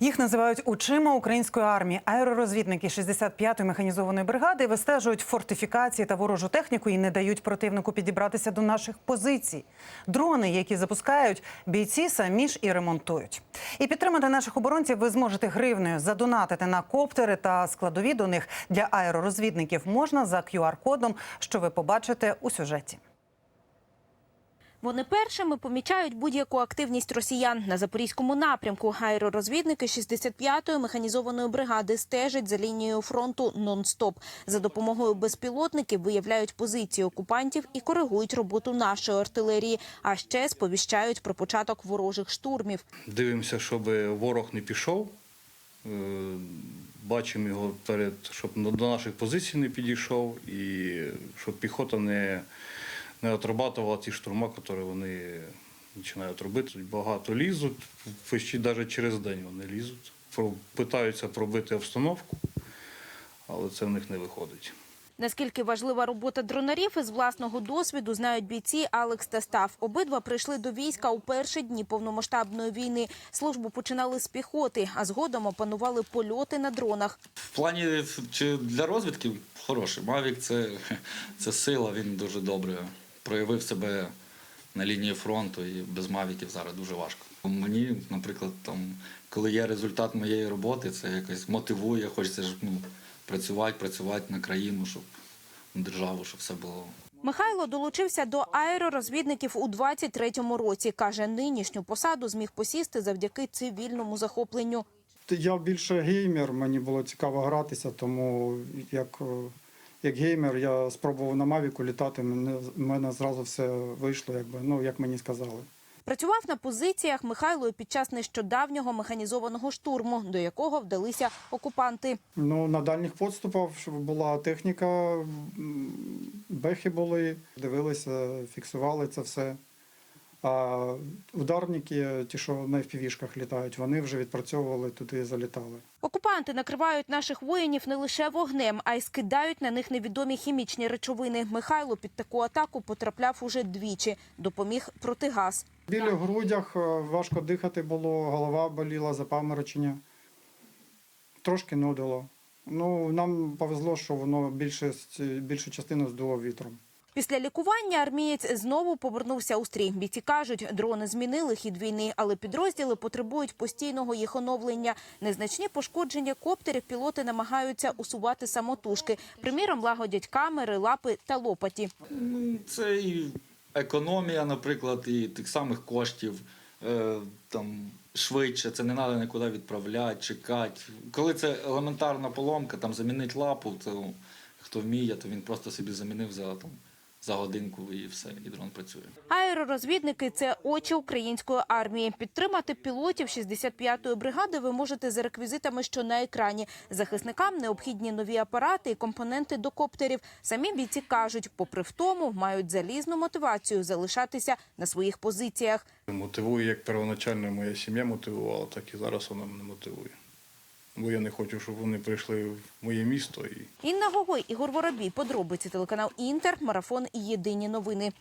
Їх називають очима української армії. Аеророзвідники 65-ї механізованої бригади вистежують фортифікації та ворожу техніку і не дають противнику підібратися до наших позицій. Дрони, які запускають, бійці самі ж і ремонтують. І підтримати наших оборонців ви зможете гривнею задонатити на коптери та складові до них для аеророзвідників можна за QR-кодом, що ви побачите у сюжеті. Вони першими помічають будь-яку активність росіян на запорізькому напрямку. Аеророзвідники 65-ї механізованої бригади стежать за лінією фронту нон-стоп. За допомогою безпілотників виявляють позиції окупантів і коригують роботу нашої артилерії. А ще сповіщають про початок ворожих штурмів. Дивимося, щоб ворог не пішов. Е, Бачимо його перед, щоб до наших позицій не підійшов, і щоб піхота не, не отрабатувала ті штурма, які вони починають робити. Багато лізуть, почти навіть через день вони лізуть. Питаються пробити обстановку, але це в них не виходить. Наскільки важлива робота дронарів із власного досвіду знають бійці Алекс та Став. Обидва прийшли до війська у перші дні повномасштабної війни. Службу починали з піхоти, а згодом опанували польоти на дронах. В плані чи для розвідки хороший. Мавік це, це сила, він дуже добре проявив себе на лінії фронту і без мавіків зараз дуже важко. Мені, наприклад, там, коли є результат моєї роботи, це якось мотивує, хочеться ж ну, працювати, працювати на країну, щоб на державу, щоб все було Михайло долучився до аеророзвідників у 23-му році. Каже, нинішню посаду зміг посісти завдяки цивільному захопленню. Я більше геймер, мені було цікаво гратися, тому як, е, як геймер я спробував на Мавіку літати, мене, мене зразу все вийшло, якби, ну, як мені сказали. Працював на позиціях Михайло під час нещодавнього механізованого штурму, до якого вдалися окупанти. Ну, на дальніх подступах була техніка, бехи були, дивилися, фіксували це все. А ударники, ті, що на FPV-шках літають, вони вже відпрацьовували туди залітали. Окупанти накривають наших воїнів не лише вогнем, а й скидають на них невідомі хімічні речовини. Михайло під таку атаку потрапляв уже двічі. Допоміг протигаз. Білі в грудях, е, важко дихати було, голова боліла, запаморочення. Трошки нудило. Ну, нам повезло, що воно більшість, більшу частину здуло вітром. Після лікування армієць знову повернувся у стрій. Бійці кажуть, дрони змінили хід війни, але підрозділи потребують постійного їх оновлення. Незначні пошкодження коптерів пілоти намагаються усувати самотужки. Приміром, лагодять камери, лапи та лопаті. Ну, Це і економія, наприклад, і тих самих коштів. Е, там швидше, це не треба нікуди відправляти, чекати. Коли це елементарна поломка, там замінити лапу, то хто вміє, то він просто собі замінив за там за годинку і все, і дрон працює. Аеророзвідники – це очі української армії. Підтримати пілотів 65-ї бригади ви можете за реквізитами, що на екрані. Захисникам необхідні нові апарати і компоненти до коптерів. Самі бійці кажуть, попри втому, мають залізну мотивацію залишатися на своїх позиціях. Мотивує, як первоначально моя сім'я мотивувала, так і зараз вона мене мотивує. Бо я не хочу, щоб вони прийшли в моє місто Інна Гогой, Ігор Воробій. Подробиці телеканал Інтер. Марафон. Єдині новини.